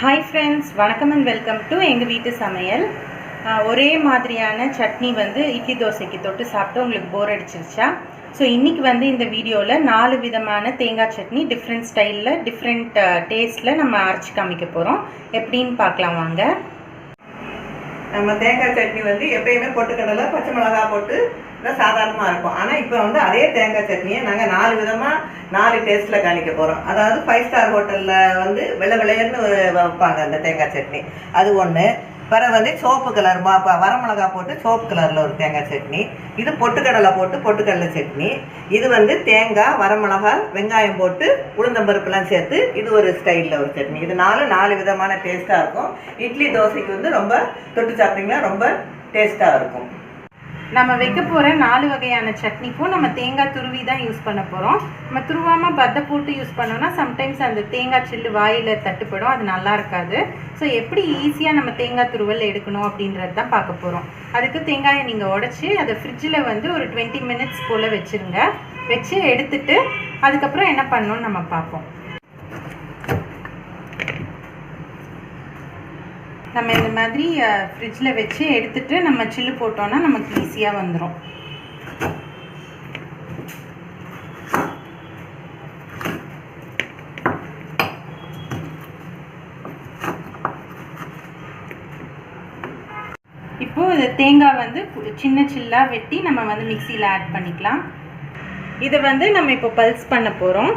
Hi friends வணக்கம் and welcome to எங்கள் வீட்டு சமையல். ஒரே மாதிரியான சட்னி வந்து இட்லி தோசைக்கு தொட்டு சாப்பிட்டு உங்களுக்கு போர் அடிச்சிருச்சா? ஸோ இன்றைக்கி வந்து இந்த வீடியோவில் நாலு விதமான தேங்காய் சட்னி டிஃப்ரெண்ட் ஸ்டைலில் டிஃப்ரெண்ட் டேஸ்ட்டில் நம்ம அரைச்சி காமிக்க போகிறோம் எப்படின்னு பார்க்கலாம் வாங்க. நம்ம தேங்காய் சட்னி வந்து எப்பயுமே பொட்டுக்கடலை பச்சை மிளகா போட்டு சாதாரணமாக இருக்கும். ஆனால் இப்போ வந்து அதே தேங்காய் சட்னியை நாங்கள் நாலு விதமாக நாலு டேஸ்ட்டில் காணிக்க போகிறோம் அதாவது ஃபைவ் ஸ்டார் ஹோட்டலில் வந்து வெள்ளை வெள்ளையர்னு வைப்பாங்க அந்த தேங்காய் சட்னி. அது ஒன்று பிறகு வந்து சோப்பு கலர் மா வரமிளகா போட்டு சோப்பு கலரில் ஒரு தேங்காய் சட்னி. இது பொட்டுக்கடலை போட்டு பொட்டுக்கடலை சட்னி. இது வந்து தேங்காய் வரமிளகா வெங்காயம் போட்டு உளுந்தம்பருப்புலாம் சேர்த்து இது ஒரு ஸ்டைலில் ஒரு சட்னி. இது நாலு நாலு விதமான டேஸ்ட்டாக இருக்கும். இட்லி தோசைக்கு வந்து ரொம்ப தொட்டு சாப்பிட்டிங்கன்னா ரொம்ப டேஸ்ட்டாக இருக்கும். நம்ம வைக்க போகிற நாலு வகையான சட்னிக்கும் நம்ம தேங்காய் துருவி தான் யூஸ் பண்ண போகிறோம் நம்ம துருவாமல் பத்தை போட்டு யூஸ் பண்ணோம்னா சம்டைம்ஸ் அந்த தேங்காய் சில்லு வாயில் தட்டுப்படும் அது நல்லா இருக்காது. ஸோ எப்படி ஈஸியாக நம்ம தேங்காய் துருவல் எடுக்கணும் அப்படின்றது தான் பார்க்க போகிறோம் அதுக்கு தேங்காயை நீங்கள் உடச்சி அதை ஃப்ரிட்ஜில் வந்து ஒரு டுவெண்ட்டி மினிட்ஸ் போல் வச்சுருங்க. வச்சு எடுத்துட்டு அதுக்கப்புறம் என்ன பண்ணணும்னு நம்ம பார்ப்போம். நம்ம இந்த மாதிரி ஃப்ரிட்ஜில் வச்சு எடுத்துட்டு நம்ம சில்லு போட்டோம்னா நமக்கு ஈஸியாக வந்துடும் இப்போ இந்த தேங்காய் வந்து சின்ன சில்லாக வெட்டி நம்ம வந்து மிக்சியில் ஆட் பண்ணிக்கலாம். இதை வந்து நம்ம இப்போ பல்ஸ் பண்ண போகிறோம்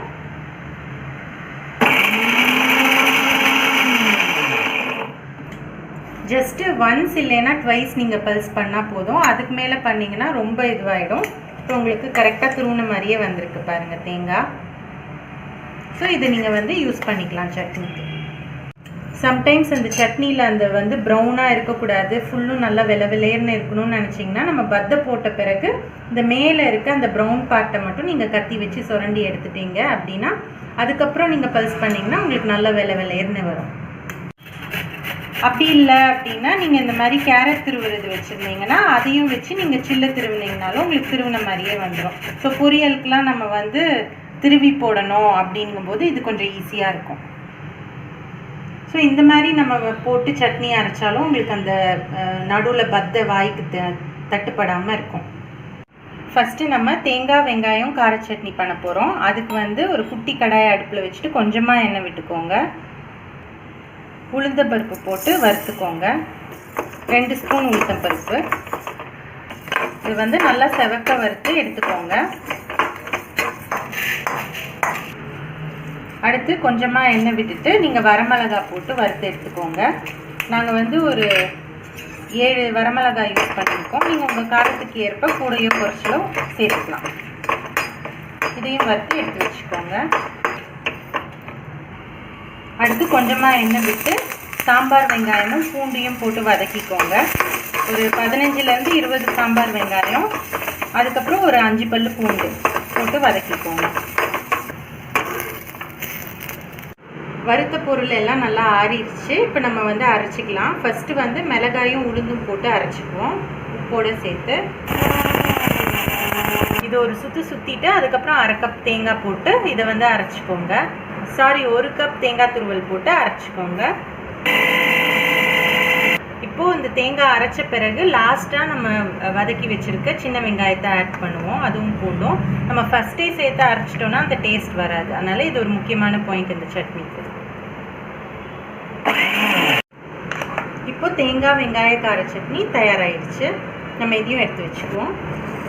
ஜஸ்ட்டு ஒன்ஸ் இல்லைன்னா ட்வைஸ் நீங்கள் பல்ஸ் பண்ணால் போதும். அதுக்கு மேலே பண்ணிங்கன்னா ரொம்ப இதுவாகிடும் இப்போ உங்களுக்கு கரெக்டாக துருவின மாதிரியே வந்திருக்கு பாருங்கள் தேங்காய். ஸோ இதை நீங்கள் வந்து யூஸ் பண்ணிக்கலாம் சட்னிக்கு. சம்டைம்ஸ் அந்த சட்னியில் அந்த வந்து ப்ரௌனாக இருக்கக்கூடாது. ஃபுல்லும் நல்லா வெள்ளை வெள்ளையர்னு இருக்கணும்னு நினச்சிங்கன்னா நம்ம பத்தை போட்ட பிறகு இந்த மேலே இருக்க அந்த ப்ரௌன் பார்ட்டை மட்டும் நீங்கள் கத்தி வச்சு சுரண்டி எடுத்துட்டீங்க அப்படின்னா அதுக்கப்புறம் நீங்கள் பல்ஸ் பண்ணிங்கன்னா உங்களுக்கு நல்ல வெள்ளை வெள்ளையர்னு வரும். அப்படி இல்லை அப்படின்னா நீங்கள் இந்த மாதிரி கேரட் திருவுறது வச்சுருந்தீங்கன்னா அதையும் வச்சு நீங்கள் சில்லு திருவினீங்கனாலும் உங்களுக்கு திருவின மாதிரியே வந்துடும் ஸோ பொரியலுக்கெலாம் நம்ம வந்து திருவி போடணும் அப்படிங்கும்போது இது கொஞ்சம் ஈஸியாக இருக்கும். ஸோ இந்த மாதிரி நம்ம போட்டு சட்னி அரைச்சாலும் உங்களுக்கு அந்த நடுவில் பத்த வாய்க்கு த தட்டுப்படாமல் இருக்கும். ஃபஸ்ட்டு நம்ம தேங்காய் வெங்காயம் கார சட்னி பண்ண போகிறோம் அதுக்கு வந்து ஒரு குட்டி கடாயை அடுப்பில் வச்சுட்டு கொஞ்சமாக எண்ணெய் விட்டுக்கோங்க. உளுந்த பருப்பு போட்டு வறுத்துக்கோங்க. ரெண்டு ஸ்பூன் உளுத்தம் பருப்பு. இது வந்து நல்லா செவக்க வறுத்து எடுத்துக்கோங்க. அடுத்து கொஞ்சமாக எண்ணெய் விட்டுட்டு நீங்கள் வரமிளகா போட்டு வறுத்து எடுத்துக்கோங்க. நாங்கள் வந்து ஒரு ஏழு வரமிளகாய் யூஸ் பண்ணியிருக்கோம் நீங்கள் உங்கள் காரத்துக்கு ஏற்ப கூடையோ குறைச்சலோ சேர்த்துக்கலாம். இதையும் வறுத்து எடுத்து வச்சுக்கோங்க. அடுத்து கொஞ்சமாக எண்ணெய் விட்டு சாம்பார் வெங்காயமும் பூண்டையும் போட்டு வதக்கிக்கோங்க. ஒரு பதினஞ்சுலேருந்து இருபது சாம்பார் வெங்காயம் அதுக்கப்புறம் ஒரு அஞ்சு பல்லு பூண்டு போட்டு வதக்கிக்கோங்க. வறுத்த பொருள் எல்லாம் நல்லா ஆறிடுச்சு. இப்போ நம்ம வந்து அரைச்சிக்கலாம். ஃபஸ்ட்டு வந்து மிளகாயும் உளுந்தும் போட்டு அரைச்சிக்குவோம். உப்போடு சேர்த்து. இது ஒரு சுற்றி சுற்றிட்டு அதுக்கப்புறம் அரை கப் தேங்காய் போட்டு இதை வந்து அரைச்சிக்கோங்க. சாரி ஒரு கப் தேங்காய் துருவல் போட்டு அரைச்சிக்கோங்க. இப்போது இந்த தேங்காய் அரைச்ச பிறகு லாஸ்ட்டாக நம்ம வதக்கி வச்சுருக்க சின்ன வெங்காயத்தை ஆட் பண்ணுவோம். அதுவும் போடும் நம்ம ஃபஸ்ட்டே சேர்த்து அரைச்சிட்டோம்னா அந்த டேஸ்ட் வராது. அதனால் இது ஒரு முக்கியமான பாயிண்ட் இந்த சட்னிக்கு. இப்போ தேங்காய் வெங்காய கார சட்னி தயாராகிடுச்சு நம்ம இதையும் எடுத்து வச்சுக்குவோம்.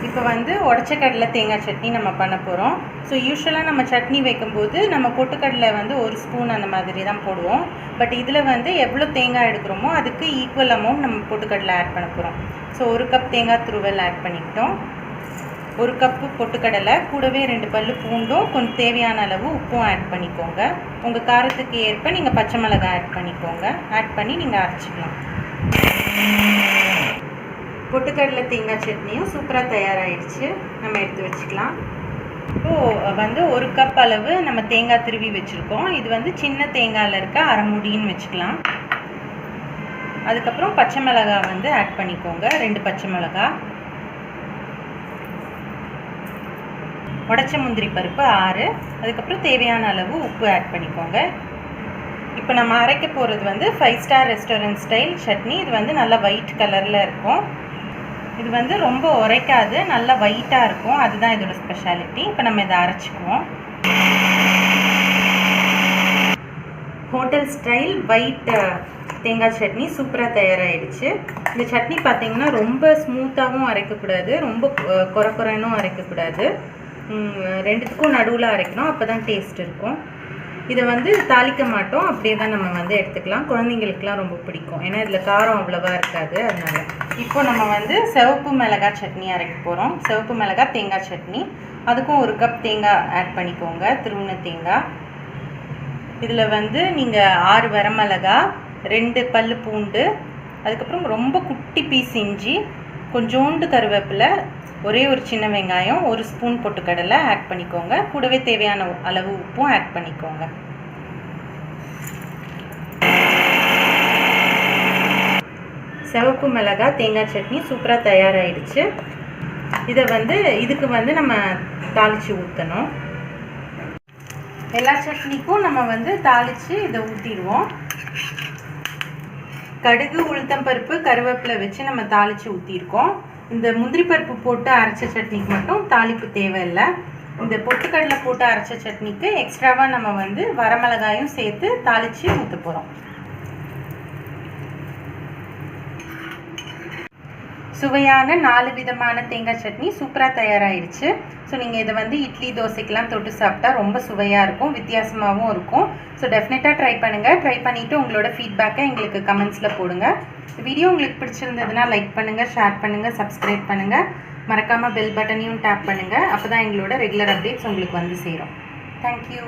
இப்போ வந்து உடச்ச கடலை தேங்காய் சட்னி நம்ம பண்ண போகிறோம். ஸோ யூஸ்வலாக நம்ம சட்னி வைக்கும்போது நம்ம பொட்டுக்கடலை வந்து ஒரு ஸ்பூன் அந்த மாதிரி தான் போடுவோம். பட் இதில் வந்து எவ்வளோ தேங்காய் எடுக்கிறோமோ அதுக்கு ஈக்குவல் அமௌண்ட் நம்ம பொட்டுக்கடலை ஆட் பண்ண போகிறோம். ஸோ ஒரு கப் தேங்காய் துருவல் ஆட் பண்ணிக்கிட்டோம். ஒரு கப்பு பொட்டுக்கடலை கூடவே ரெண்டு பல்லு பூண்டும் கொஞ்சம் தேவையான அளவு உப்பும் ஆட் பண்ணிக்கோங்க. உங்கள் காரத்துக்கு ஏற்ப நீங்கள் பச்சை மிளகாய் ஆட் பண்ணிக்கோங்க. ஆட் பண்ணி நீங்கள் அரைச்சிக்கலாம். பொட்டுக்கடலை தேங்காய் சட்னியும் சூப்பராக தயாராகிடுச்சு நம்ம எடுத்து வச்சுக்கலாம். இப்போது வந்து ஒரு கப் அளவு நம்ம தேங்காய் திருவி வச்சுருக்கோம். இது வந்து சின்ன தேங்காயில் இருக்க அரைமுடின்னு வச்சுக்கலாம். அதுக்கப்புறம் பச்சை மிளகாய் வந்து ஆட் பண்ணிக்கோங்க. ரெண்டு பச்சை மிளகாய் உடச்ச முந்திரி பருப்பு ஆறு. அதுக்கப்புறம் தேவையான அளவு உப்பு ஆட் பண்ணிக்கோங்க. இப்போ நம்ம அரைக்க போகிறது வந்து five star restaurant style chutney. இது வந்து நல்லா ஒயிட் கலரில் இருக்கும். இது வந்து ரொம்ப உரைக்காது நல்லா ஒயிட்டாக இருக்கும். அதுதான் இதோட ஸ்பெஷாலிட்டி இப்போ நம்ம இதை அரைச்சிக்குவோம். ஹோட்டல் ஸ்டைல் ஒயிட் தேங்காய் சட்னி சூப்பராக தயாராகிடுச்சு இந்த சட்னி பார்த்தீங்கன்னா ரொம்ப ஸ்மூத்தாகவும் அரைக்கக்கூடாது. ரொம்ப அஹ், கொர கொரனும் அரைக்கக்கூடாது. ரெண்டுத்துக்கும் நடுவில் அரைக்கணும். அப்போ தான் டேஸ்ட் இருக்கும். இதை வந்து தாளிக்க மாட்டோம். அப்படியே தான் நம்ம வந்து எடுத்துக்கலாம். குழந்தைங்களுக்குலாம் ரொம்ப பிடிக்கும். ஏன்னா இதில் காரம் அவ்வளோவா இருக்காது. அதனால. இப்போ நம்ம வந்து சிவப்பு மிளகாய் சட்னி அரைக்க போகிறோம் சிவப்பு மிளகாய் தேங்காய் சட்னி. அதுக்கும் ஒரு கப் தேங்காய் ஆட் பண்ணிக்கோங்க. திருவுண தேங்காய். இதில் வந்து நீங்கள் ஆறு வரமிளகா ரெண்டு பல் பூண்டு அதுக்கப்புறம் ரொம்ப குட்டி பீஸ் இஞ்சி கொஞ்சோண்டு கருவேப்பிலை ஒரே ஒரு சின்ன வெங்காயம் ஒரு ஸ்பூன் பொட்டுக்கடலை ஆட் பண்ணிக்கோங்க. கூடவே தேவையான அளவு உப்பும் ஆட் பண்ணிக்கோங்க. சிவப்பு மிளகாய் தேங்காய் சட்னி சூப்பராக தயாராகிடுச்சு இதை வந்து இதுக்கு வந்து நம்ம தாளித்து ஊற்றணும் எல்லா சட்னிக்கும் நம்ம வந்து தாளித்து இதை ஊற்றிடுவோம் கடுகு உளுத்தம்பருப்பு கருவேப்பிலை வச்சு நம்ம தாளித்து ஊற்றிருக்கோம் இந்த முந்திரி பருப்பு போட்டு அரைச்ச சட்னிக்கு மட்டும் தாளிப்பு தேவையில்லை. இந்த பொட்டுக்கடலை போட்டு அரைச்ச சட்னிக்கு எக்ஸ்ட்ராவாக நம்ம வந்து வரமிளகாயும் சேர்த்து தாளித்து ஊற்ற போகிறோம் சுவையான நாலு விதமான தேங்காய் சட்னி சூப்பராக தயாராகிடுச்சு ஸோ நீங்கள் இதை வந்து இட்லி தோசைக்கெலாம் தொட்டு சாப்பிட்டா ரொம்ப சுவையாக இருக்கும் வித்தியாசமாகவும் இருக்கும். ஸோ டெஃபினட்டாக ட்ரை பண்ணுங்கள் ட்ரை பண்ணிவிட்டு உங்களோட ஃபீட்பேக்கை எங்களுக்கு கமெண்ட்ஸில் போடுங்க. வீடியோ உங்களுக்கு பிடிச்சிருந்ததுன்னா லைக் பண்ணுங்கள் ஷேர் பண்ணுங்கள் சப்ஸ்கிரைப் பண்ணுங்கள் மறக்காமல் பெல் பட்டனையும் டேப் பண்ணுங்கள் அப்போ தான் எங்களோட ரெகுலர் அப்டேட்ஸ் உங்களுக்கு வந்து சேரும். தேங்க்யூ